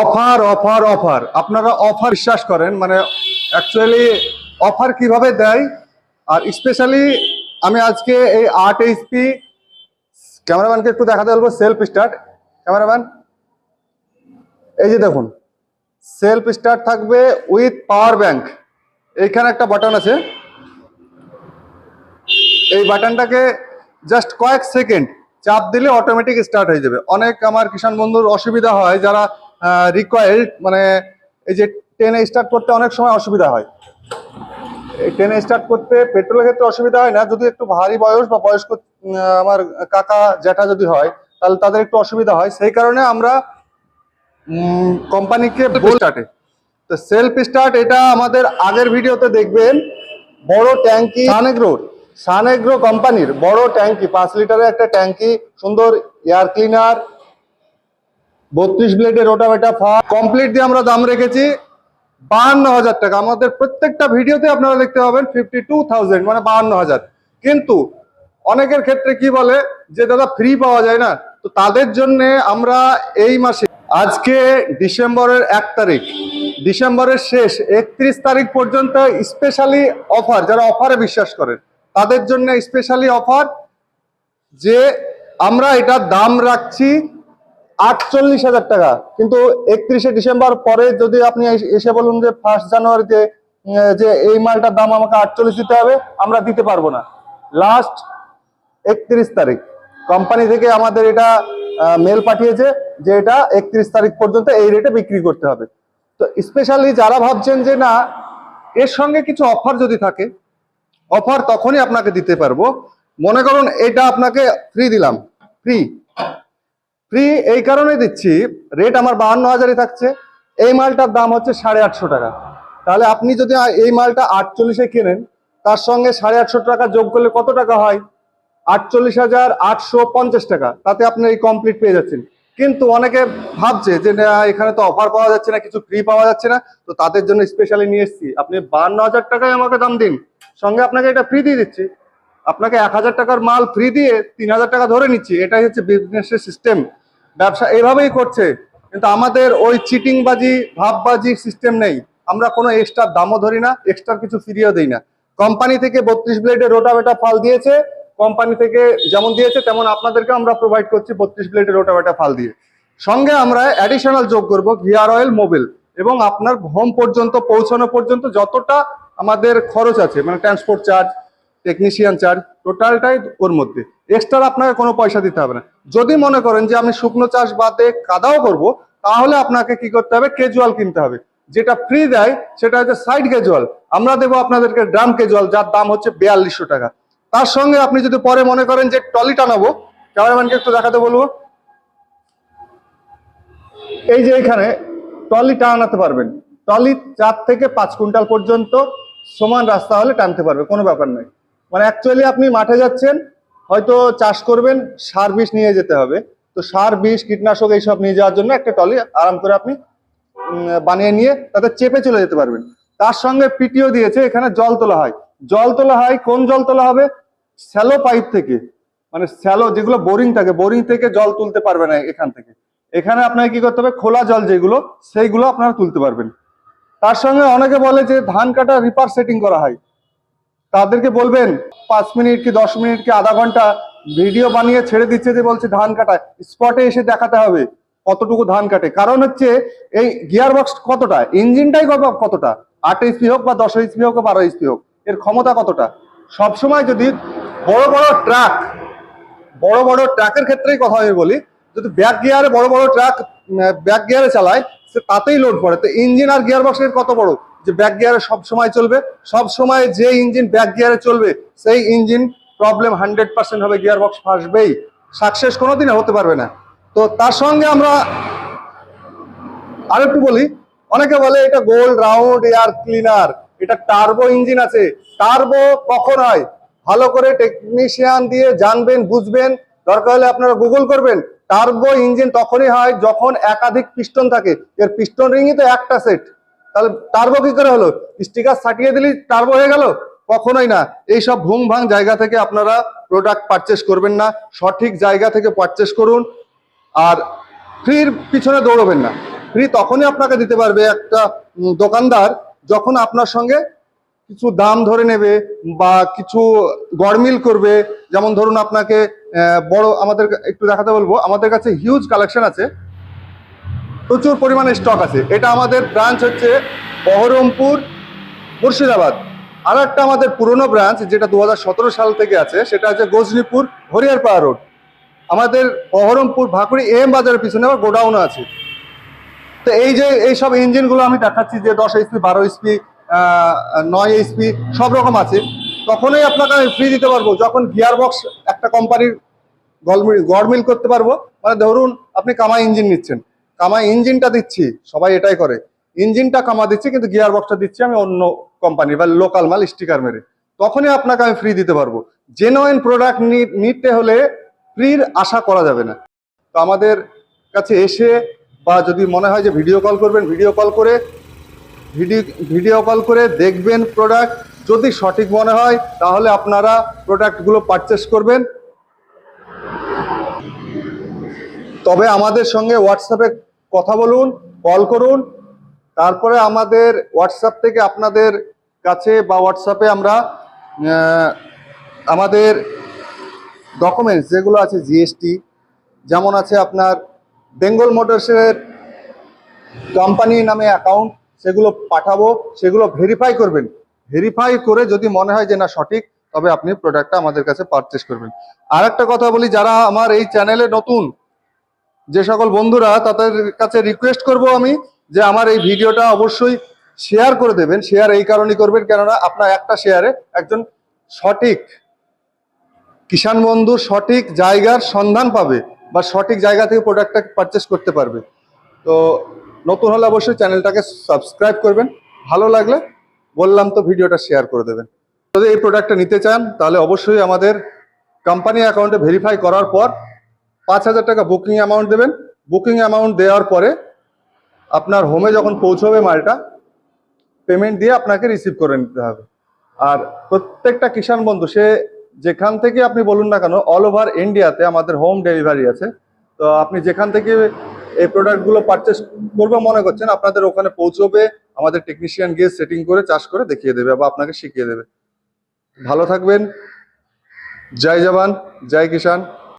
Offer offer offer. আপনারা offer বিশ্বাস করেন মানে অ্যাকচুয়ালি অফার কীভাবে দেয়? আর স্পেশালি আমি আজকে এই আট এইচপি ক্যামেরাম্যানকে একটু দেখাতে বলব সেলফ স্টার্ট ক্যামেরাম্যান, এই যে দেখুন সেলফ স্টার্ট থাকবে উইথ পাওয়ার ব্যাংক এইখানে একটা বাটন আছে। এই বাটনটাকে জাস্ট কয়েক সেকেন্ড চাপ দিলে অটোমেটিক স্টার্ট হয়ে যাবে। অনেক আমার কিষাণ বন্ধুর অসুবিধা হয়, যারা রিকোয়ার্ড মানে এই যে ট্রেনে স্টার্ট করতে অনেক সময় অসুবিধা হয়। এই ট্রেনে স্টার্ট করতে পেট্রোলের ক্ষেত্রে অসুবিধা হয় না যদি একটু ভারী বয়স বা বয়স্ক আমার কাকা জ্যাঠা যদি হয় তাহলে তাদের একটু অসুবিধা হয়। সেই কারণে আমরা কোম্পানিকে স্টার্টে তো সেলফ স্টার্ট এটা আমাদের আগের ভিডিওতে দেখবেন বড় ট্যাঙ্কি সানেগ্রোর সানেগ্রো কোম্পানির বড় ট্যাঙ্কি পাঁচ লিটারের একটা ট্যাঙ্কি সুন্দর এয়ার ক্লিনার বত্রিশ ব্লেডের রোটাভেটা ফা কমপ্লিট দিয়ে আমরা দাম রেখেছি বাহান্ন হাজার টাকা। আমাদের প্রত্যেকটা ভিডিওতে আপনারা দেখতে পাবেন ফিফটি টু থাউজেন্ড মানে বাহান্ন হাজার। কিন্তু অনেকের ক্ষেত্রে কি বলে যে, দাদা ফ্রি পাওয়া যায় না। তো তাদের জন্য আমরা এই মাসে, আজকে ডিসেম্বরের এক তারিখ, ডিসেম্বরের শেষ, একত্রিশ তারিখ পর্যন্ত স্পেশালি অফার যারা অফারে বিশ্বাস করেন, তাদের জন্য স্পেশালি অফার যে, আমরা এটা দাম রাখছি আটচল্লিশ হাজার টাকা। কিন্তু একত্রিশে ডিসেম্বর পরে যদি আপনি এসে বলুন যে ফার্স্ট জানুয়ারিতে যে এই মালটার দাম আমাকে আটচল্লিশ দিতে হবে, আমরা দিতে পারব না। লাস্ট একত্রিশ তারিখ। কোম্পানি থেকে আমাদের এটা মেল পাঠিয়েছে যে এটা একত্রিশ তারিখ পর্যন্ত এই রেটে বিক্রি করতে হবে। তো স্পেশালি যারা ভাবছেন যে না, এর সঙ্গে কিছু অফার যদি থাকে অফার তখনই আপনাকে দিতে পারব। মনে করুন এটা আপনাকে ফ্রি দিলাম। ফ্রি ফ্রি এই কারণে দিচ্ছি। রেট আমার বাহান্ন হাজারই থাকছে। এই মালটার দাম হচ্ছে সাড়ে আটশো টাকা। তাহলে আপনি যদি এই মালটা আটচল্লিশে কেনেন তার সঙ্গে সাড়ে আটশো টাকা যোগ করলে কত টাকা হয়? আটচল্লিশ হাজার আটশো পঞ্চাশ টাকা। তাতে আপনি এই কমপ্লিট পেয়ে যাচ্ছেন। কিন্তু অনেকে ভাবছে যে না, এখানে তো অফার পাওয়া যাচ্ছে না কিছু ফ্রি পাওয়া যাচ্ছে না। তো তাদের জন্য স্পেশালি নিয়ে এসেছি। আপনি বান্ন হাজার টাকায় আমাকে দাম দিন। সঙ্গে আপনাকে এটা ফ্রি দিয়ে দিচ্ছি। আপনাকে এক হাজার টাকার মাল ফ্রি দিয়ে তিন হাজার টাকা ধরে নিচ্ছি। এটাই হচ্ছে বিজনেসের সিস্টেম ব্যবসা এইভাবেই করছে। কিন্তু আমাদের ওই চিটিংবাজি, ভাববাজি সিস্টেম নেই। আমরা কোনো এক্সট্রা দামও ধরি না এক্সট্রা কিছু ফ্রিও দিই না। কোম্পানি থেকে বত্রিশ ব্লেডের রোটাভেটা ফাল দিয়েছে কোম্পানি থেকে যেমন দিয়েছে, তেমন আপনাদেরকে আমরা প্রোভাইড করছি বত্রিশ ব্লেডের রোটাভেটা ফাল দিয়ে। সঙ্গে আমরা অ্যাডিশনাল যোগ করব গিয়ার অয়েল মোবিল এবং আপনার হোম পর্যন্ত পৌঁছানো পর্যন্ত যতটা আমাদের খরচ আছে মানে ট্রান্সপোর্ট চার্জ টেকনিশিয়ান চার্জ টোটালটাই ওর মধ্যে। এক্সট্রা আপনাকে কোনো পয়সা দিতে হবে না। যদি মনে করেন যে আমি শুকনো চাষ বাদে কাদাও করব, তাহলে আপনাকে কি করতে হবে? কেজুয়াল কিনতে হবে। যেটা ফ্রি দেয়, সেটা হচ্ছে সাইড কেজুয়াল আমরা দেবো আপনাদেরকে ড্রাম কেজুয়াল যার দাম হচ্ছে বিয়াল্লিশশো টাকা। তার সঙ্গে আপনি যদি পরে মনে করেন যে টলি টানাবো ক্যামেরাম্যানকে একটু দেখাতে বলব। এই যে এখানে টলি টানাতে পারবেন। টলি চার থেকে পাঁচ কুইন্টাল পর্যন্ত সমান রাস্তা হলে টানতে পারবে, কোনো ব্যাপার নয় মানে অ্যাকচুয়ালি আপনি মাঠে যাচ্ছেন, হয়তো চাষ করবেন, সার বিষ নিয়ে যেতে হবে। তো সার, বিষ, কীটনাশক এইসব নিয়ে যাওয়ার জন্য একটা টলি আরাম করে আপনি বানিয়ে নিয়ে তাতে চেপে চলে যেতে পারবেন। তার সঙ্গে পিটিও দিয়েছে, এখানে জল তোলা হয়। জল তোলা হয়, কোন জল তোলা হবে? স্যালো পাইপ থেকে। মানে স্যালো যেগুলো বোরিং থাকে, বোরিং থেকে জল তুলতে পারবে না এখান থেকে। এখানে আপনাকে কি করতে হবে? খোলা জল যেগুলো, সেইগুলো আপনারা তুলতে পারবেন। তার সঙ্গে অনেকে বলে যে ধান কাটা রিপার সেটিং করা হয়। তাদেরকে বলবেন, পাঁচ মিনিট কি দশ মিনিট কি আধা ঘণ্টা ভিডিও বানিয়ে ছেড়ে দিচ্ছে যে বলছে ধান কাটা স্পটে এসে দেখাতে হবে কতটুকু ধান কাটে। কারণ হচ্ছে এই গিয়ার বক্স কতটা? ইঞ্জিনটাই কত- কতটা? আট এইচপি হোক বা দশ এইচপি হোক বা বারো এইচপি হোক, এর ক্ষমতা কতটা? সবসময় যদি বড় বড় ট্রাক বড় বড় ট্রাকের ক্ষেত্রেই কথা আমি বলি, যদি ব্যাক গিয়ারে বড় বড় ট্রাক ব্যাক গিয়ারে চালায়, সে তাতেই লোড পড়ে। তো ইঞ্জিন আর গিয়ার বক্সের কত বড়? যে ব্যাক গিয়ারে সব সময় চলবে, সব সময় যে ইঞ্জিন ব্যাক গিয়ারে চলবে, সেই ইঞ্জিন প্রবলেম হান্ড্রেড পার্সেন্ট হবে গিয়ার বক্স ফাসবেই। সাকসেস কোনোদিনও হতে পারবে না। তো তার সঙ্গে আমরা আরেকটু বলি, অনেকে বলে এটা গোল্ড রাউন্ড এয়ার ক্লিনার এটা টার্বো ইঞ্জিন আছে। টার্বো কখন হয়? ভালো করে টেকনিশিয়ান দিয়ে জানবেন, বুঝবেন। দরকার হলে আপনারা গুগল করবেন টার্বো ইঞ্জিন তখনই হয় যখন একাধিক পিস্টন থাকে। এর পিস্টন রিংই তো একটা সেট তাহলে টার্বো কি করে হলো? স্টিকার ছাটিয়ে দিলেই টার্বো হয়ে গেল? কখনোই না। এইসব ভুং ভাং জায়গা থেকে আপনারা প্রোডাক্ট পারচেস করবেন না। সঠিক জায়গা থেকে পারচেস করুন। আর ফ্রির পিছনে দৌড়বেন না। ফ্রি তখনই আপনাকে দিতে পারবে একটা দোকানদার যখন আপনার সঙ্গে কিছু দাম ধরে নেবে বা কিছু গড়মিল করবে। যেমন ধরুন আপনাকে বড় আমাদের, একটু দেখাতে বলব। আমাদের কাছে হিউজ কালেকশন আছে। প্রচুর পরিমাণে স্টক আছে। এটা আমাদের ব্রাঞ্চ হচ্ছে বহরমপুর, মুর্শিদাবাদ। আর একটা আমাদের পুরনো ব্রাঞ্চ যেটা দু হাজার সতেরো সাল থেকে আছে, সেটা হচ্ছে গজনীপুর, হরিয়ারপাড়া রোড আমাদের বহরমপুর, ভাকুড়ি, এম বাজারের পিছনে আবার গোডাউন আছে। তো এই যে, এই সব ইঞ্জিনগুলো আমি দেখাচ্ছি, যে দশ এইচপি বারো এইচপি নয় এইচপি সব রকম আছে। তখনই আপনাকে আমি ফ্রি দিতে পারব। যখন গিয়ার বক্স একটা কোম্পানির গড়মিল করতে পারব মানে ধরুন আপনি কামা ইঞ্জিন নিচ্ছেন। কামা ইঞ্জিনটা দিচ্ছি, সবাই এটাই করে। ইঞ্জিনটা কামা দিচ্ছি, কিন্তু গিয়ার বক্সটা দিচ্ছি আমি অন্য কোম্পানি বা লোকাল মাল স্টিকার মেরে। তখনই আপনাকে আমি ফ্রি দিতে পারব। জেনুইন প্রোডাক্ট নিতে হলে ফ্রির আশা করা যাবে না। তো আমাদের কাছে এসে বা যদি মনে হয় যে ভিডিও কল করবেন ভিডিও কল করে ভিডিও ভিডিও কল করে দেখবেন প্রোডাক্ট যদি সঠিক মনে হয়, তাহলে আপনারা প্রোডাক্টগুলো পারচেস করবেন। তবে আমাদের সঙ্গে হোয়াটসঅ্যাপে কথা বলুন কল করুন। তারপরে আমাদের হোয়াটসঅ্যাপ থেকে আপনাদের কাছে বা হোয়াটসঅ্যাপে আমরা আমাদের ডকুমেন্টস যেগুলো আছে জিএসটি যেমন আছে আপনার বেঙ্গল মোটরসের কোম্পানি নামে অ্যাকাউন্ট সেগুলো পাঠাবো, সেগুলো ভেরিফাই করবেন। ভেরিফাই করে যদি মনে হয় যে না সঠিক, তবে আপনি প্রোডাক্টটা আমাদের কাছে পারচেস করবেন। আর একটা কথা বলি, যারা আমার এই চ্যানেলে নতুন যে সকল বন্ধুরা তাদের কাছে রিকোয়েস্ট করব আমি যে আমার এই ভিডিওটা অবশ্যই শেয়ার করে দেবেন শেয়ার এই কারণেই করবেন, কেননা আপনার একটা শেয়ারে একজন সঠিক কিষাণ বন্ধু সঠিক জায়গার সন্ধান পাবে বা সঠিক জায়গা থেকে প্রোডাক্টটা পারচেস করতে পারবে। তো নতুন হলে অবশ্যই চ্যানেলটাকে সাবস্ক্রাইব করবেন, ভালো লাগলে বললাম তো ভিডিওটা শেয়ার করে দেবেন। যদি এই প্রোডাক্টটা নিতে চান, তাহলে অবশ্যই আমাদের কোম্পানি অ্যাকাউন্টে ভেরিফাই করার পর পাঁচ হাজার টাকা বুকিং অ্যামাউন্ট দেবেন। বুকিং অ্যামাউন্ট দেওয়ার পরে আপনার হোমে যখন পৌঁছবে মালটা পেমেন্ট দিয়ে আপনাকে রিসিভ করে নিতে হবে। আর প্রত্যেকটা কিষাণ বন্ধু, সে যেখান থেকে আপনি বলুন না কেন অল ওভার ইন্ডিয়াতে আমাদের হোম ডেলিভারি আছে। তো আপনি যেখান থেকে এই প্রোডাক্টগুলো পারচেস করবে, মনে করছেন, আপনাদের ওখানে পৌঁছবে, আমাদের টেকনিশিয়ান গিয়ে সেটিং করে চাষ করে দেখিয়ে দেবে বা আপনাকে শিখিয়ে দেবে। ভালো থাকবেন। জয় জওয়ান, জয় কিষাণ।